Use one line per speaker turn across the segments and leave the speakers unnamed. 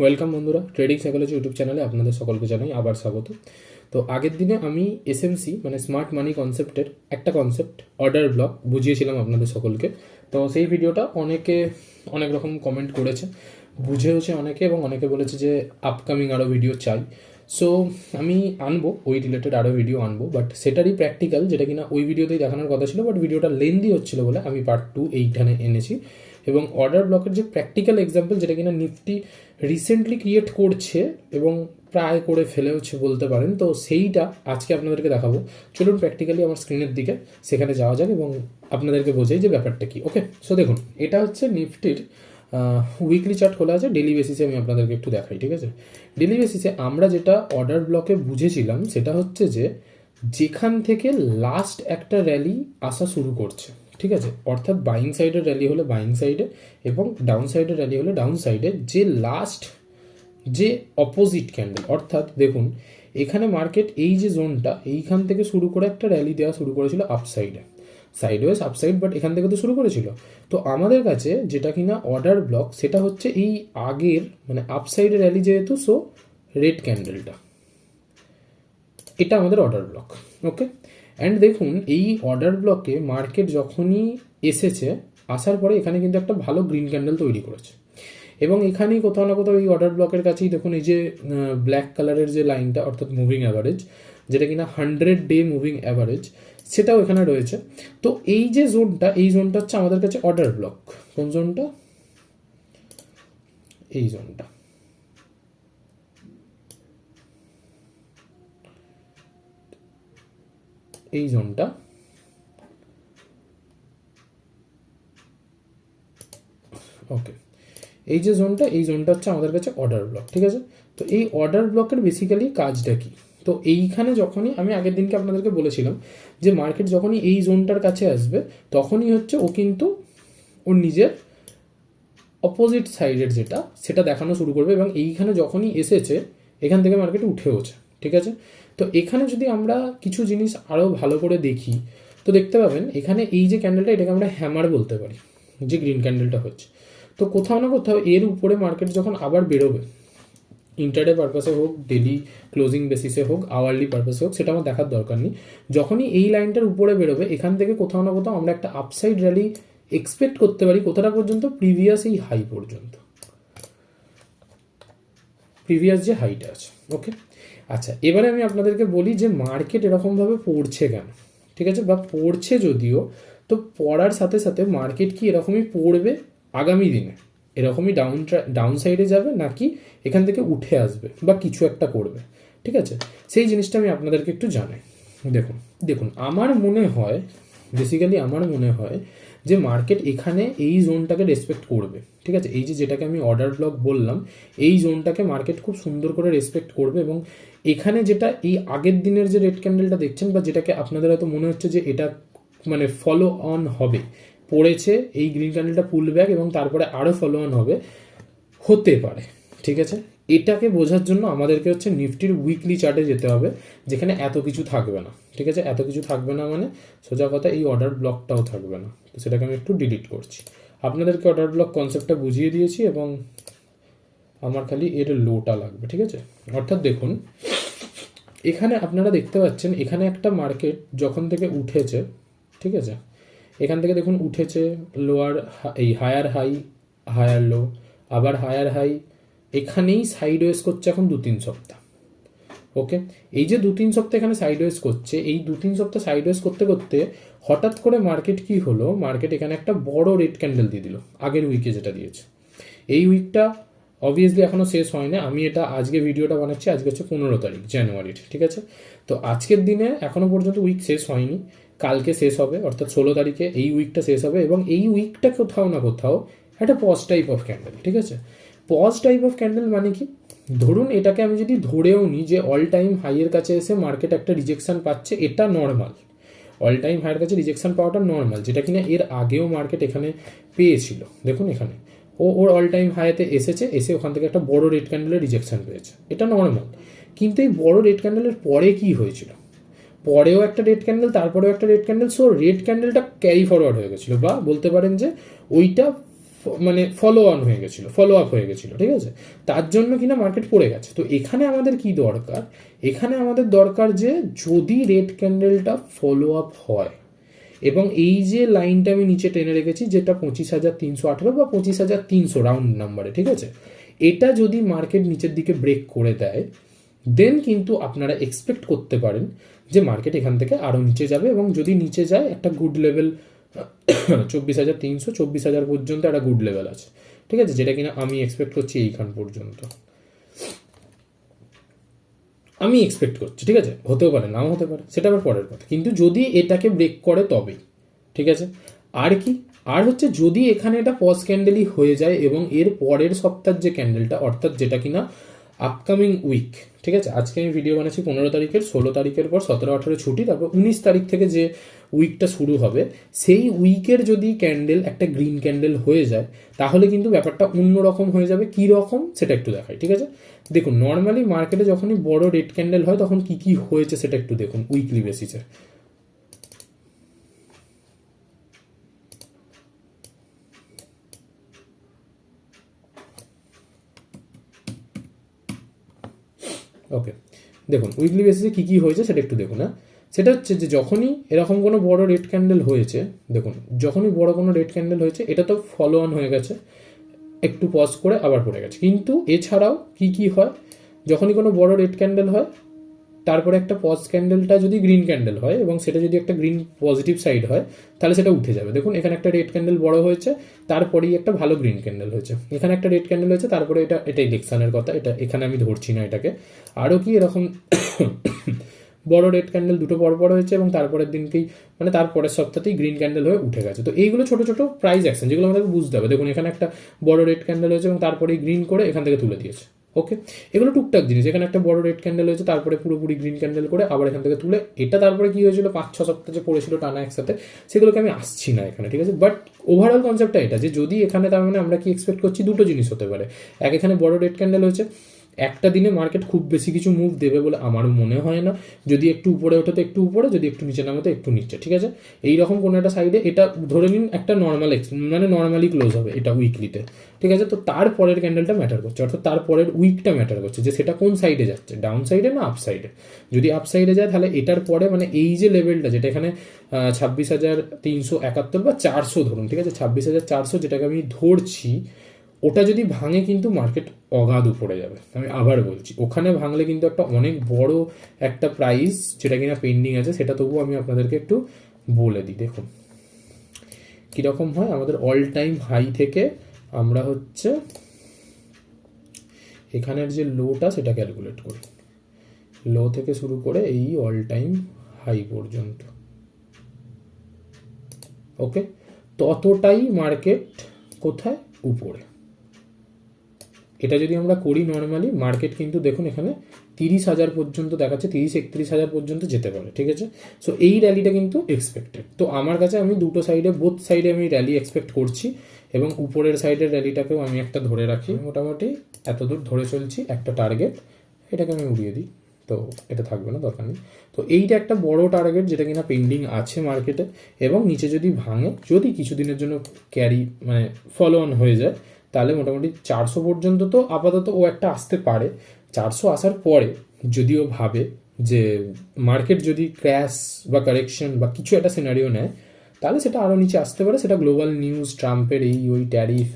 Welcome বন্ধুরা trading psychology YouTube চ্যানেলে আপনাদের সকলকে জানাই আবার স্বাগত। তো আগের দিনে আমি এসএমসি মানে স্মার্ট মানি কনসেপ্টের একটা কনসেপ্ট অর্ডার ব্লক বুঝিয়েছিলাম আপনাদের সকলকে। তো সেই ভিডিওটা অনেকে অনেক রকম কমেন্ট করেছে, বুঝেওছে অনেকে এবং অনেকে বলেছে যে আপকামিং আরও ভিডিও চাই। সো আমি আনব, ওই রিলেটেড আরও ভিডিও আনব বাট সেটারই প্র্যাকটিক্যাল যেটা কিনা ওই ভিডিওতেই দেখানোর কথা ছিল বাট ভিডিওটা লেন্দি হচ্ছিল বলে আমি পার্ট টু এইখানে এনেছি। এবং অর্ডার ব্লকের যে প্র্যাকটিক্যাল এক্সাম্পল যেটা কিনা নিফটি রিসেন্টলি ক্রিয়েট করছে এবং প্রায় করে ফেলেওছে বলতে পারেন, তো সেইটা আজকে আপনাদেরকে দেখাবো। চলুন প্র্যাকটিক্যালি আমার স্ক্রিনের দিকে সেখানে যাওয়া যাক এবং আপনাদেরকে বোঝাই যে ব্যাপারটা কি ওকে সো দেখুন, এটা হচ্ছে নিফটির উইকলি চার্ট খোলা আছে ডেলি বেসিসে আমি আপনাদেরকে একটু দেখাই, ঠিক আছে? ডেলি বেসিসে আমরা যেটা অর্ডার ব্লকে বুঝেছিলাম, সেটা হচ্ছে যে যেখান থেকে লাস্ট একটা র্যালি আসা শুরু করছে। ঠিক আছে? অর্থাৎ বাইং সাইডের র্যালি হলে বাইং সাইডে এবং ডাউন সাইডের র্যালি হলে ডাউন সাইডে যে লাস্ট যে অপোজিট ক্যান্ডেল অর্থাৎ দেখুন, এখানে মার্কেট এই যে জোনটা এইখান থেকে শুরু করে একটা র্যালি দেওয়া শুরু করেছিল আপ সাইডে সাইডওয়েজ আপসাইড বাট এখান থেকে তো শুরু করেছিল। তো আমাদের কাছে যেটা কিনা অর্ডার ব্লক সেটা হচ্ছে এই আগের মানে আপসাইডে র্যালি যেহেতু সো রেড ক্যান্ডেলটা এটা আমাদের অর্ডার ব্লক ওকে অ্যান্ড দেখুন, এই অর্ডার ব্লকে মার্কেট যখনই এসেছে, আসার পরে এখানে কিন্তু একটা ভালো গ্রিন ক্যান্ডেল তৈরি করেছে। এবং এখানেই কোথাও না কোথাও এই অর্ডার ব্লকের কাছেই দেখুন, এই যে ব্ল্যাক কালারের যে লাইনটা অর্থাৎ মুভিং অ্যাভারেজ যেটা কিনা হান্ড্রেড ডে মুভিং অ্যাভারেজ সেটাও এখানে রয়েছে। তো এই যে জোনটা এই জোনটা হচ্ছে আমাদের কাছে অর্ডার ব্লক কোন জোনটা এই জোনটা এই জোনটা। ওকে এই যে জোনটা, এই জোনটা হচ্ছে আমাদের কাছে অর্ডার ব্লক ঠিক আছে? তো এই অর্ডার ব্লকের বেসিক্যালি কাজটা কি? তো এইখানে যখনই, আমি আগের দিনকে আপনাদেরকে বলেছিলাম যে মার্কেট যখনই এই জোনটার কাছে আসবে, তখনই হচ্ছে ও কিন্তু ওর নিজের অপোজিট সাইডের যেটা, সেটা দেখানো শুরু করবে এবং এইখানে যখনই এসেছে, এখান থেকে মার্কেট উঠেওছে, ঠিক আছে? তো এখানে যদি আমরা কিছু জিনিস আরও ভালো করে দেখি, তো দেখতে পাবেন এখানে এই যে ক্যান্ডেলটা এটাকে আমরা হ্যামার বলতে পারি, যে গ্রিন ক্যান্ডেলটা হচ্ছে। তো কোথাও না কোথাও এর উপরে মার্কেট যখন আবার বেরোবে ইন্টারডে পারপাসে হোক ডেলি ক্লোজিং বেসিসে হোক আওয়ারলি পারপাসে হোক, সেটা আমার দেখার দরকার নেই। যখনই এই লাইনটার উপরে বেরোবে, এখান থেকে কোথাও না কোথাও আমরা একটা আপসাইড র্যালি এক্সপেক্ট করতে পারি কোথাটা পর্যন্ত? প্রিভিয়াস এই হাই পর্যন্ত। প্রিভিয়াস যে হাইটা আছে ওকে আচ্ছা এবারে আমি আপনাদেরকে বলি যে মার্কেট এরকমভাবে পড়ছে কেন, ঠিক আছে? বা পড়ছে যদিও, তো পড়ার সাথে সাথে মার্কেট কি এরকমই পড়বে আগামী দিনে? এরকমই ডাউন ডাউন সাইডে যাবে নাকি এখান থেকে উঠে আসবে বা কিছু একটা করবে, ঠিক আছে? সেই জিনিসটা আমি আপনাদেরকে একটু জানাই। দেখুন দেখুন, আমার মনে হয় বেসিক্যালি আমার মনে হয় যে মার্কেট এখানে এই জোনটাকে রেসপেক্ট করবে। ঠিক আছে? এই যে যেটাকে আমি অর্ডার ব্লক বললাম, এই জোনটাকে মার্কেট খুব সুন্দর করে রেসপেক্ট করবে এবং এখানে যেটা এই আগের দিনের যে রেড ক্যান্ডেলটা দেখছেন বা যেটাকে আপনাদের হয়তো মনে হচ্ছে যে এটা মানে ফলো অন হবে, পড়েছে, এই গ্রিন ক্যান্ডেলটা পুল ব্যাক এবং তারপরে আরও ফলো অন হবে, হতে পারে। ঠিক আছে? এটাকে বোঝার জন্য আমাদেরকে হচ্ছে নিফটির উইকলি চার্টে যেতে হবে, যেখানে এত কিছু থাকবে না, ঠিক আছে? এত কিছু থাকবে না মানে সোজা কথা এই অর্ডার ব্লকটাও থাকবে না। তো সেটাকে আমি একটু ডিলিট করছি। আপনাদেরকে অর্ডার ব্লক কনসেপ্টটা বুঝিয়ে দিয়েছি এবং আমার খালি এর লোটা লাগবে, ঠিক আছে? অর্থাৎ দেখুন, এখানে আপনারা দেখতে পাচ্ছেন, এখানে একটা মার্কেট যখন থেকে উঠেছে, ঠিক আছে? এখান থেকে দেখুন উঠেছে লোয়ার এই হায়ার হাই হায়ার লো আবার হায়ার হাই এখানেই সাইড ওয়েস করছে এখন দু তিন সপ্তাহ ওকে এই যে দু তিন সপ্তাহ এখানে সাইড ওয়েস করছে, এই দু তিন সপ্তাহ সাইড ওয়েস করতে করতে হঠাৎ করে মার্কেট কি হলো? মার্কেট এখানে একটা বড় রেড ক্যান্ডেল দিয়ে দিল, আগের উইকে যেটা দিয়েছে। এই উইকটা অবভিয়াসলি এখনও শেষ হয় না আমি এটা আজকে ভিডিওটা বানাচ্ছি, আজকে হচ্ছে পনেরো তারিখ জানুয়ারির ঠিক আছে? তো আজকের দিনে এখনও পর্যন্ত উইক শেষ হয়নি, কালকে শেষ হবে, অর্থাৎ ষোলো তারিখে এই উইকটা শেষ হবে এবং এই উইকটা কোথাও না কোথাও একটা পজ টাইপ অফ ক্যান্ডেল ঠিক আছে? পজ টাইপ অফ ক্যান্ডেল মানে কি? ধরুন এটাকে আমি যদি ধরেও নিই যে অল টাইম হাইয়ের কাছে এসে মার্কেট একটা রিজেকশন পাচ্ছে, এটা নর্মাল অল টাইম হাইয়ের কাছে রিজেকশন পাওয়াটা নর্মাল যেটা কিনা এর আগেও মার্কেট এখানে পেয়েছিল। দেখুন এখানে। ও, ওর অল টাইম হাইতে এসেছে, এসে ওখান থেকে একটা বড় রেড ক্যান্ডেলের রিজেকশন পেয়েছে। এটা নর্মাল কিন্তু এই বড় রেড ক্যান্ডেলের পরে কি হয়েছিল? পরেও একটা রেড ক্যান্ডেল তারপরেও একটা রেড ক্যান্ডেল সো রেড ক্যান্ডেলটা ক্যারি ফরওয়ার্ড হয়ে গেছিল। বা বলতে পারেন যে ওইটা মানে ফলো অন হয়ে গেছিল ফলো আপ হয়ে গেছিল, ঠিক আছে? তার জন্য কিনা মার্কেট পড়ে গেছে। তো এখানে আমাদের কি দরকার? এখানে আমাদের দরকার যে যদি রেড ক্যান্ডেলটা ফলো আপ হয়, এবং এই যে লাইনটা আমি নিচে টেনে রেখেছি, যেটা পঁচিশ হাজার তিনশো আঠেরো বা পঁচিশ হাজার তিনশো রাউন্ড নাম্বারে ঠিক আছে? এটা যদি মার্কেট নিচের দিকে ব্রেক করে দেয় দেন কিন্তু আপনারা এক্সপেক্ট করতে পারেন যে মার্কেট এখান থেকে আরও নিচে যাবে, এবং যদি নিচে যায়, একটা গুড লেভেল চব্বিশ হাজার তিনশো, চব্বিশ হাজার পর্যন্ত একটা গুড লেভেল আছে। ঠিক আছে? যেটা কিনা আমি এক্সপেক্ট করছি এইখান পর্যন্ত। আমি এক্সপেক্ট করছি, ঠিক আছে? হতেও পারে, নাও হতে পারে, সেটা আবার পরের কথা। কিন্তু যদি এটাকে ব্রেক করে তবেই, ঠিক আছে? আর কি? আর হচ্ছে যদি এখানে এটা পজ ক্যান্ডেলই হয়ে যায় এবং এর পরের সপ্তাহের যে ক্যান্ডেলটা অর্থাৎ যেটা কিনা আপকামিং উইক ঠিক আছে? আজকে আমি ভিডিও বানাচ্ছি পনেরো তারিখের, ষোলো তারিখের পর সতেরো আঠেরো ছুটি, তারপর উনিশ তারিখ থেকে যে উইকটা শুরু হবে, সেই উইকের যদি ক্যান্ডেল একটা গ্রিন ক্যান্ডেল হয়ে যায়, তাহলে কিন্তু ব্যাপারটা অন্যরকম হয়ে যাবে। কী রকম, সেটা একটু দেখাই, ঠিক আছে? দেখুন নর্মালি মার্কেটে যখনই বড় রেড ক্যান্ডেল হয়, তখন কি কি হয়েছে সেটা একটু দেখুন উইকলি বেসিসে ওকে দেখুন উইকলি বেসিসে কী কী হয়েছে সেটা একটু দেখুন হ্যাঁ? সেটা হচ্ছে যে যখনই এরকম কোনো বড় রেড ক্যান্ডেল হয়েছে, দেখুন, যখনই বড় কোনো রেড ক্যান্ডেল হয়েছে, এটা তো ফলো অন হয়ে গেছে, একটু পজ করে আবার পড়ে গেছে। কিন্তু এছাড়াও কি কি হয়? যখনই কোনো বড় রেড ক্যান্ডেল হয়, তারপরে একটা পজ ক্যান্ডেলটা যদি গ্রিন ক্যান্ডেল হয় এবং সেটা যদি একটা গ্রিন পজিটিভ সাইড হয়, তাহলে সেটা উঠে যাবে। দেখুন, এখানে একটা রেড ক্যান্ডেল বড় হয়েছে, তারপরেই একটা ভালো গ্রিন ক্যান্ডেল হয়েছে। এখানে একটা রেড ক্যান্ডেল হয়েছে, তারপরে এটা এটা ইলেকশানের কথা, এটা এখানে আমি ধরছি না এটাকে। আরও কি এরকম বড় রেড ক্যান্ডেল দুটো পর পর হয়েছে এবং তারপরের দিনকেই মানে তারপরের সপ্তাহতেই গ্রিন ক্যান্ডেল হয়ে উঠে গেছে। তো এইগুলো ছোটো ছোটো প্রাইস অ্যাকশন যেগুলো আমাদেরকে বুঝতে হবে। দেখুন, এখানে একটা বড় রেড ক্যান্ডেল হয়েছে এবং তারপরেই গ্রিন করে এখান থেকে তুলে দিয়েছে। ওকে এগুলো টুকটাক জিনিস। এখানে একটা বড় রেড ক্যান্ডেল হয়েছে, তারপরে পুরোপুরি গ্রিন ক্যান্ডেল করে আবার এখান থেকে তুলে, এটা তারপরে কী হয়েছিল? পাঁচ, ছ সপ্তাহ যে পড়েছিল টানা একসাথে, সেগুলোকে আমি আসছি না এখানে, ঠিক আছে? বাট ওভারঅল কনসেপ্টটা এটা যে যদি এখানে তার মানে আমরা কি এক্সপেক্ট করছি? দুটো জিনিস হতে পারে। এক, এখানে বড় রেড ক্যান্ডেল হয়েছে একটা দিনে মার্কেট খুব বেশি কিছু মুভ দেবে বলে আমার মনে হয় না। যদি একটু উপরে ওঠে তো একটু উপরে, যদি একটু নিচে নামে তো একটু নিচে, ঠিক আছে? এইরকম কোনো একটা সাইডে এটা ধরে নিন একটা নর্মাল মানে নর্মালি ক্লোজ হবে এটা উইকলিতে ঠিক আছে? তো তারপরের ক্যান্ডেলটা ম্যাটার করছে, অর্থাৎ তারপরের উইকটা ম্যাটার করছে, যে সেটা কোন সাইডে যাচ্ছে ডাউন সাইডে না আপ সাইডে যদি আপ সাইডে যায় তাহলে এটার পরে মানে এই যে লেভেলটা যেটা এখানে ছাব্বিশ হাজার তিনশো একাত্তর বা চারশো ধরুন, ঠিক আছে? ছাব্বিশ হাজার চারশো যেটাকে আমি ধরছি ওটা যদি ভাঙে কিন্তু মার্কেট অগাধ উপরে যাবে। আমি আবার বলছি, ওখানে ভাঙলে কিন্তু একটা অনেক বড় একটা প্রাইস যেটা কিনা পেন্ডিং আছে, সেটা তবুও আমি আপনাদেরকে একটু বলে দিই। দেখুন, কীরকম হয়? আমাদের অল টাইম হাই থেকে আমরা হচ্ছে এখানের যে লোটা সেটা ক্যালকুলেট করি। লো থেকে শুরু করে এই অল টাইম হাই পর্যন্ত। ওকে ততটাই মার্কেট কোথায়? উপরে। এটা যদি আমরা করি নর্মালি মার্কেট কিন্তু দেখুন এখানে তিরিশ হাজার পর্যন্ত দেখাচ্ছে, তিরিশ, একত্রিশ হাজার পর্যন্ত যেতে পারে, ঠিক আছে? সো এই র্যালিটা কিন্তু এক্সপেক্টেড তো আমার কাছে আমি দুটো সাইডে বোথ সাইডে আমি র্যালি এক্সপেক্ট করছি এবং উপরের সাইডের র্যালিটাকেও আমি একটা ধরে রাখি। মোটামুটি এত দূর ধরে চলছি, একটা টার্গেট এটাকে আমি উড়িয়ে দিই। তো এটা থাকবে না, দরকার নেই। তো এইটা একটা বড় টার্গেট যেটা কিনা পেন্ডিং আছে মার্কেটে এবং নিচে যদি ভাঙে, যদি কিছুদিনের জন্য ক্যারি মানে ফলো অন হয়ে যায় তাহলে মোটামুটি চারশো পর্যন্ত তো আপাতত ও একটা আসতে পারে। চারশো আসার পরে যদিও ভাবে যে মার্কেট যদি ক্র্যাশ বা কারেকশন বা কিছু একটা সিনারিও নেয়, তাহলে সেটা আরও নিচে আসতে পারে। সেটা গ্লোবাল নিউজ ট্রাম্পের এই ওই ট্যারিফ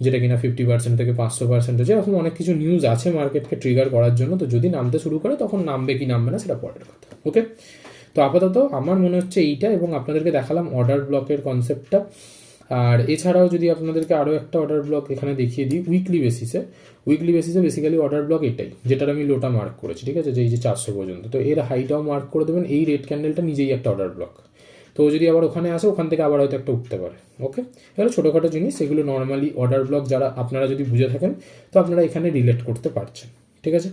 যেটা কিনা ফিফটি পার্সেন্ট থেকে পাঁচশো পার্সেন্ট হচ্ছে, এরকম অনেক কিছু নিউজ আছে মার্কেটকে ট্রিগার করার জন্য। তো যদি নামতে শুরু করে, তখন নামবে কি নামবে না সেটা পরের কথা ওকে তো আপাতত আমার মনে হচ্ছে এইটা এবং আপনাদেরকে দেখালাম অর্ডার ব্লকের কনসেপ্টটা আর এছাড়াও যদি আপনাদেরকে আরও একটা অর্ডার ব্লক এখানে দেখিয়ে দিই উইকলি বেসিসে উইকলি বেসিসে বেসিক্যালি অর্ডার ব্লক এটাই, যেটার আমি লোটা মার্ক করেছি, ঠিক আছে? যে এই যে চারশো পর্যন্ত। তো এর হাইটাও মার্ক করে দেবেন, এই রেড ক্যান্ডেলটা নিজেই একটা অর্ডার ব্লক তো যদি আবার ওখানে আসে, ওখান থেকে আবার হয়তো একটা উঠতে পারে ওকে এগুলো ছোটোখাটো জিনিস, এগুলো নর্মালি অর্ডার ব্লক যারা, আপনারা যদি বুঝে থাকেন, তো আপনারা এখানে রিলেট করতে পারছেন, ঠিক আছে?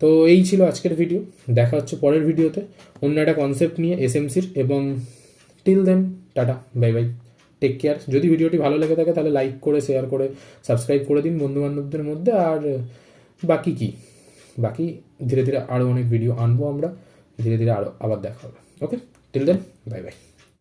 তো এই ছিল আজকের ভিডিও দেখা হচ্ছে পরের ভিডিওতে অন্য একটা কনসেপ্ট নিয়ে এসএমসির এবং till then tata bye bye take care যদি ভিডিওটি ভালো লেগে থাকে তাহলে লাইক করে শেয়ার করে সাবস্ক্রাইব করে দিন বন্ধুবান্ধবদের মধ্যে। আর, বাকি কি? বাকি ধীরে ধীরে আরও অনেক ভিডিও আনব আমরা। ধীরে ধীরে আরও আবার দেখা হবে। Okay till then bye bye